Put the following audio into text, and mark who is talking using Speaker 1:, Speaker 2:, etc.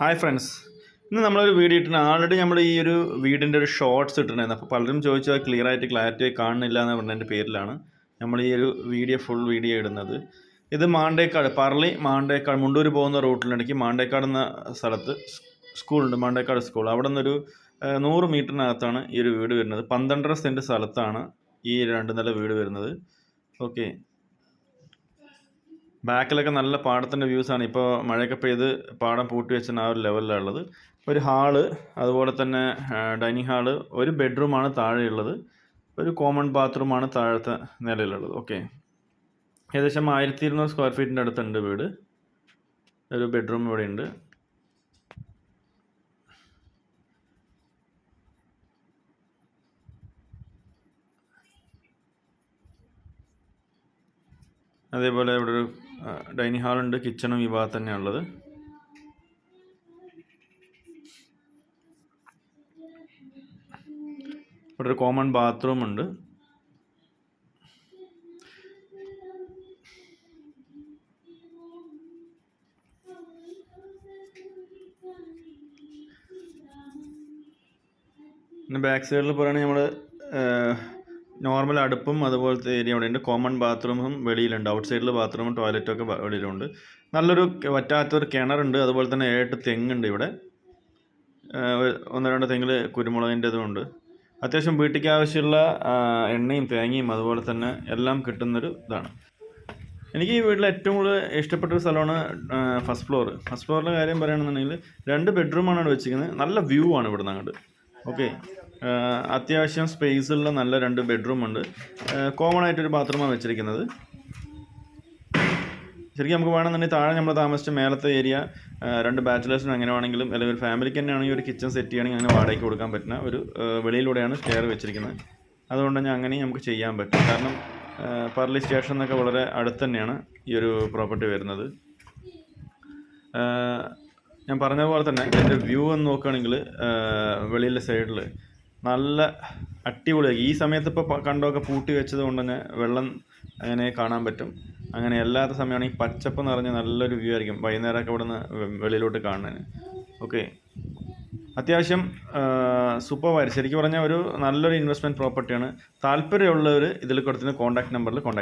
Speaker 1: Hi friends ഇന്ന് നമ്മളൊരു video ഇട്ടിട്ട് ആൾറെഡി നമ്മൾ ഈ ഒരു വീടിന്റെ ഒരു ഷോർട്സ് ഇട്ടിട്ടുണ്ടായിരുന്നു അപ്പോൾ പലരും ചോദിച്ചാൽ ക്ലിയർ ആയിട്ട് ക്ലാരിറ്റി കാണുന്നില്ല എന്ന് പറഞ്ഞതിന്റെ പേരിലാണ് നമ്മൾ ഈ ഒരു വീഡിയോ ഫുൾ വീഡിയോ ഇടുന്നത്. ഇത് മാണ്ടേക്കാട് പറളി മാണ്ടേക്കാട് മുണ്ടൂർ പോകുന്ന റൂട്ടിലിടയ്ക്ക് മാണ്ടേക്കാട് എന്ന സ്ഥലത്ത് സ്കൂളുണ്ട്. മാണ്ടേക്കാട് സ്കൂൾ. അവിടെ നിന്നൊരു നൂറ് മീറ്ററിനകത്താണ് ഈ ഒരു വീട് വരുന്നത്. പന്ത്രണ്ടര സെന്റ് സ്ഥലത്താണ് ഈ രണ്ട് നില വീട് വരുന്നത്. ഓക്കെ. ബാക്കിലൊക്കെ നല്ല പാടത്തിന്റെ വ്യൂസാണ്. ഇപ്പോൾ മഴയൊക്കെ പെയ്ത് പാടം പൂട്ടി വെച്ച ആ ഒരു ലെവലിലുള്ളത്. ഒരു ഹാൾ അതുപോലെ തന്നെ ഡൈനിങ് ഹാൾ ഒരു ബെഡ്റൂമാണ് താഴെയുള്ളത്. ഒരു കോമൺ ബാത്റൂമാണ് താഴത്തെ നിലയിലുള്ളത്. ഓക്കെ. ഏകദേശം ആയിരത്തി ഇരുന്നൂറ് സ്ക്വയർ ഫീറ്റിന്റെ അടുത്തുണ്ട് വീട്. ഒരു ബെഡ്റൂം ഇവിടെ ഉണ്ട് അതേപോലെ ഇവിടെ ഒരു ഡൈനിങ് ഹാളുണ്ട്. കിച്ചണും ഈ ഭാഗത്ത് തന്നെയാണുള്ളത് ഇവിടെ ഒരു കോമൺ ബാത്റൂം ഉണ്ട്. പിന്നെ ബാക്ക് സൈഡിൽ പറയുകയാണെങ്കിൽ നമ്മൾ നോർമൽ അടുപ്പും അതുപോലത്തെ ഏരിയ അവിടെ ഉണ്ട്. കോമൺ ബാത്റൂമും വെളിയിലുണ്ട്. ഔട്ട് സൈഡിൽ ബാത്റൂമും ടോയ്ലറ്റും ഒക്കെ വെളിയിലുണ്ട്. നല്ലൊരു വറ്റാത്തൊരു കിണറുണ്ട്. അതുപോലെ തന്നെ ഏട്ട് തെങ്ങുണ്ട് ഇവിടെ. ഒന്ന് രണ്ട് തെങ്ങിൽ കുരുമുളകിന്റെ ഉണ്ട്. അത്യാവശ്യം വീട്ടിലേക്ക് ആവശ്യമുള്ള എണ്ണയും തേങ്ങയും അതുപോലെ തന്നെ എല്ലാം കിട്ടുന്നൊരു ഇതാണ്. എനിക്ക് ഈ വീട്ടിൽ ഏറ്റവും കൂടുതൽ ഇഷ്ടപ്പെട്ട ഒരു സ്ഥലമാണ് ഫസ്റ്റ് ഫ്ലോർ ഫസ്റ്റ് ഫ്ലോറിന്റെ കാര്യം പറയുകയാണെന്നുണ്ടെങ്കിൽ രണ്ട് ബെഡ്റൂമാണ് അവിടെ വെച്ചിരിക്കുന്നത്. നല്ല വ്യൂ ആണ് ഇവിടെ നിന്ന് അങ്ങോട്ട്. ഓക്കെ അത്യാവശ്യം സ്പേസ് ഉള്ള നല്ല രണ്ട് ബെഡ്റൂം ഉണ്ട്. കോമൺ ആയിട്ടൊരു ബാത്റൂമാണ് വെച്ചിരിക്കുന്നത്. ശരിക്കും നമുക്ക് വേണമെന്നുണ്ടെങ്കിൽ താഴെ നമ്മൾ താമസിച്ച മേലത്തെ ഏരിയ രണ്ട് ബാച്ചിലേഴ്സിന് അങ്ങനെ വേണമെങ്കിലും അല്ലെങ്കിൽ ഒരു ഫാമിലിക്ക് തന്നെയാണെങ്കിൽ ഒരു കിച്ചൺ സെറ്റ് ചെയ്യണമെങ്കിൽ അങ്ങനെ വാടകയ്ക്ക് കൊടുക്കാൻ പറ്റുന്ന ഒരു വെളിയിലൂടെയാണ് സ്റ്റെയർ വെച്ചിരിക്കുന്നത്. അതുകൊണ്ട് തന്നെ അങ്ങനെ നമുക്ക് ചെയ്യാൻ പറ്റും. കാരണം പർലി സ്റ്റേഷൻ എന്നൊക്കെ വളരെ അടുത്ത് തന്നെയാണ് ഈ ഒരു പ്രോപ്പർട്ടി വരുന്നത്. ഞാൻ പറഞ്ഞ പോലെ തന്നെ ഇതിന്റെ വ്യൂ എന്ന് നോക്കുകയാണെങ്കിൽ വെളിയിലെ സൈഡിൽ നല്ല അടിപൊളിയാക്കി. ഈ സമയത്ത് ഇപ്പോൾ കണ്ടൊക്കെ പൂട്ടി വെച്ചത് കൊണ്ട് തന്നെ വെള്ളം അങ്ങനെ കാണാൻ പറ്റും. അങ്ങനെ അല്ലാത്ത സമയമാണെങ്കിൽ പച്ചപ്പ് നിറഞ്ഞ നല്ലൊരു വ്യൂ ആയിരിക്കും വൈകുന്നേരമൊക്കെ ഇവിടെ നിന്ന് വെളിയിലോട്ട് കാണുന്നതിന് ഓക്കെ അത്യാവശ്യം സൂപ്പർ ശരിക്കും പറഞ്ഞാൽ ഒരു നല്ലൊരു ഇൻവെസ്റ്റ്മെന്റ് പ്രോപ്പർട്ടിയാണ് താല്പര്യമുള്ളവർ ഇതിൽ കൊടുത്തിരുന്ന കോൺടാക്ട് നമ്പറിൽ കോൺടാക്ട്